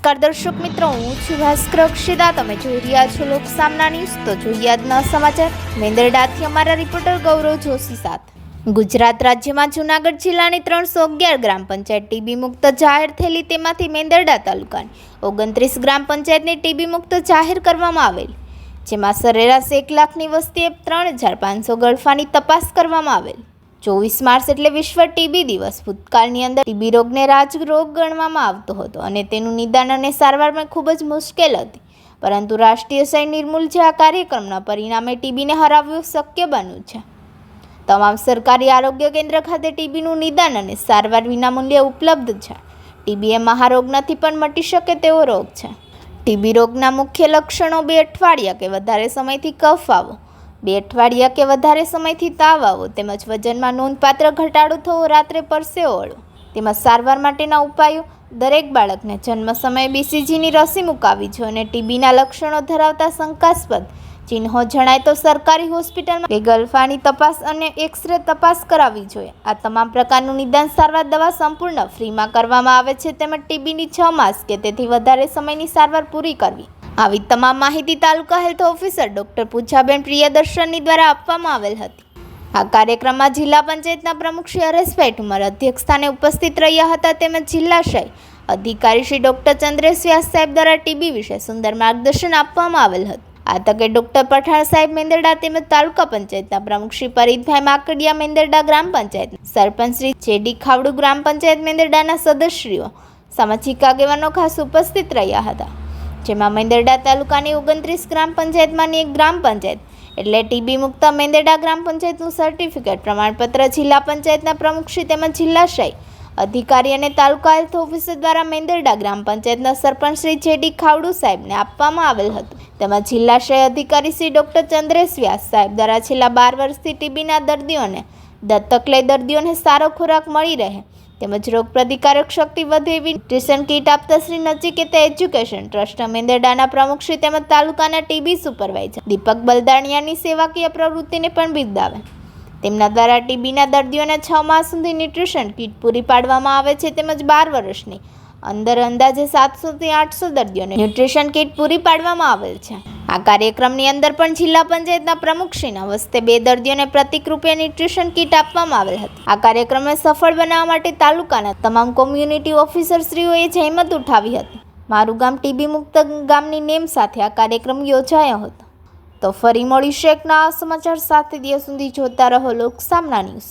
નમસ્કાર દર્શક મિત્રો, હું છું ભાસ્કર અક્ષિતા. તમે જોઈ રહ્યા છો લોક સામના ન્યૂઝ. તો જોઈએ આજના સમાચાર, મેંદરડાથી અમારા રિપોર્ટર ગૌરવ જોશી સાથે. ગુજરાત રાજ્યમાં જૂનાગઢ જિલ્લાની ત્રણસો અગિયાર ગ્રામ પંચાયત ટીબી મુક્ત જાહેર થયેલી તેમાંથી મેંદરડા તાલુકાની ઓગણત્રીસ ગ્રામ પંચાયતને ટીબી મુક્ત જાહેર કરવામાં આવેલ. જેમાં સરેરાશ એક લાખની વસ્તીએ ત્રણ હજાર પાંચસો ગળફાની તપાસ કરવામાં આવેલ. ચોવીસ માર્ચ એટલે વિશ્વ ટીબી દિવસ. ભૂતકાળની અંદર ટીબી રોગને રાજરોગ ગણવામાં આવતો હતો અને તેનું નિદાન અને સારવારમાં ખૂબ જ મુશ્કેલ હતી. પરંતુ રાષ્ટ્રીય સહી નિર્મૂલ જે આ કાર્યક્રમના પરિણામે ટીબીને હરાવવું શક્ય બન્યું છે. તમામ સરકારી આરોગ્ય કેન્દ્ર ખાતે ટીબીનું નિદાન અને સારવાર વિનામૂલ્યે ઉપલબ્ધ છે. ટીબી એ મહારોગ નથી પણ મટી શકે તેવો રોગ છે. ટીબી રોગના મુખ્ય લક્ષણો બે અઠવાડિયા કે વધારે સમયથી કફ આવો બે અઠવાડિયા કે વધારે સમયથી તાવ આવો, તેમજ વજનમાં નોંધપાત્ર ઘટાડો થવો રાત્રે પરસેવો તેમાં સારવાર માટેના ઉપાયો, દરેક બાળકને જન્મ સમયે બીસીજીની રસી મુકાવી જોઈએ અને ટીબીના લક્ષણો ધરાવતા શંકાસ્પદ. ચિહ્નો જણાય તો સરકારી હોસ્પિટલમાં કે ગલફાની તપાસ અને એક્સરે તપાસ કરાવવી જોઈએ. આ તમામ પ્રકારનું નિદાન સારવાર દવા સંપૂર્ણ ફ્રીમાં કરવામાં આવે છે, તેમજ ટીબીની છ માસ કે તેથી વધારે સમયની સારવાર પૂરી કરવી. આવી તમામ માહિતી તાલુકા હેલ્થ ઓફિસર ડોક્ટર પૂજાબેન પ્રિયદર્શનની દ્વારા આપવામાં આવેલ હતી. આ કાર્યક્રમમાં જિલ્લા પંચાયતના પ્રમુખ શ્રી હરેશભાઈ ઠુમર અધ્યક્ષ સ્થાને ઉપસ્થિત રહ્યા હતા તેમજ જિલ્લાશય અધિકારી શ્રી ડોક્ટર ચંદ્રેશ વ્યાસ સાહેબ દ્વારા ટીબી વિશે સુંદર માર્ગદર્શન આપવામાં આવેલ હતું. આ તકે ડોક્ટર પઠાણ સાહેબ મેંદરડા તેમજ તાલુકા પંચાયતના પ્રમુખ શ્રી પરીતભાઈ માકડિયા મેંદરડા ગ્રામ પંચાયત સરપંચ શ્રી જેડી ખાવડુ ગ્રામ પંચાયત મેંદરડાના સદસ્યો, સામાજિક આગેવાનો ખાસ ઉપસ્થિત રહ્યા હતા. જેમાં મેંદરડા તાલુકાની ઓગણત્રીસ ગ્રામ પંચાયતમાંની એક ગ્રામ પંચાયત, એટલે ટીબી મુક્ત મેંદરડા ગ્રામ પંચાયતનું સર્ટિફિકેટ પ્રમાણપત્ર જિલ્લા પંચાયતના પ્રમુખશ્રી તેમજ જિલ્લાશાહી અધિકારી અને તાલુકા હેલ્થ ઓફિસર દ્વારા મેંદરડા ગ્રામ પંચાયતના સરપંચ શ્રી જેડી ખાવડુ સાહેબને આપવામાં આવેલ હતું. તેમજ જિલ્લાશાહી અધિકારી શ્રી ડોક્ટર ચંદ્રેશ વ્યાસ સાહેબ દ્વારા છેલ્લા બાર વર્ષથી ટીબીના દર્દીઓને દત્તક દર્દીઓને સારો ખોરાક મળી રહે. તેમજ રોગ પ્રતિકારક શક્તિ વધે એવી ન્યુટ્રિશન કીટ આપતા શ્રી નચિકેતા એજ્યુકેશન ટ્રસ્ટ મેંદરડાના પ્રમુખ શ્રી તેમજ તાલુકાના ટીબી સુપરવાઇઝર દીપક બલદાણિયાની સેવાકીય પ્રવૃત્તિને પણ બિરદાવે. તેમના દ્વારા ટીબીના દર્દીઓને છ માસ સુધી ન્યુટ્રિશન કીટ પૂરી પાડવામાં આવે છે તેમજ બાર વર્ષની અંદર અંદાજે સાતસોથી આઠસો દર્દીઓને ન્યુટ્રિશન કીટ પૂરી પાડવામાં આવેલ છે. આ કાર્યક્રમની અંદર પણ જિલ્લા પંચાયતના પ્રમુખશ્રીના વસ્તે બે દર્દીઓને પ્રતિક રૂપે ન્યુટ્રિશન કીટ આપવામાં આવેલ હતી. આ કાર્યક્રમને સફળ બનાવવા માટે તાલુકાના તમામ કોમ્યુનિટી ઓફિસરશ્રીઓએ જહેમત ઉઠાવી હતી. મારું ગામ ટીબી મુક્ત ગામની નેમ સાથે આ કાર્યક્રમ યોજાયો હતો. તો ફરી મળીશું એક નવા સમાચાર સાથે. દિવસ સુધી જોતા રહો લોક સામના ન્યૂઝ.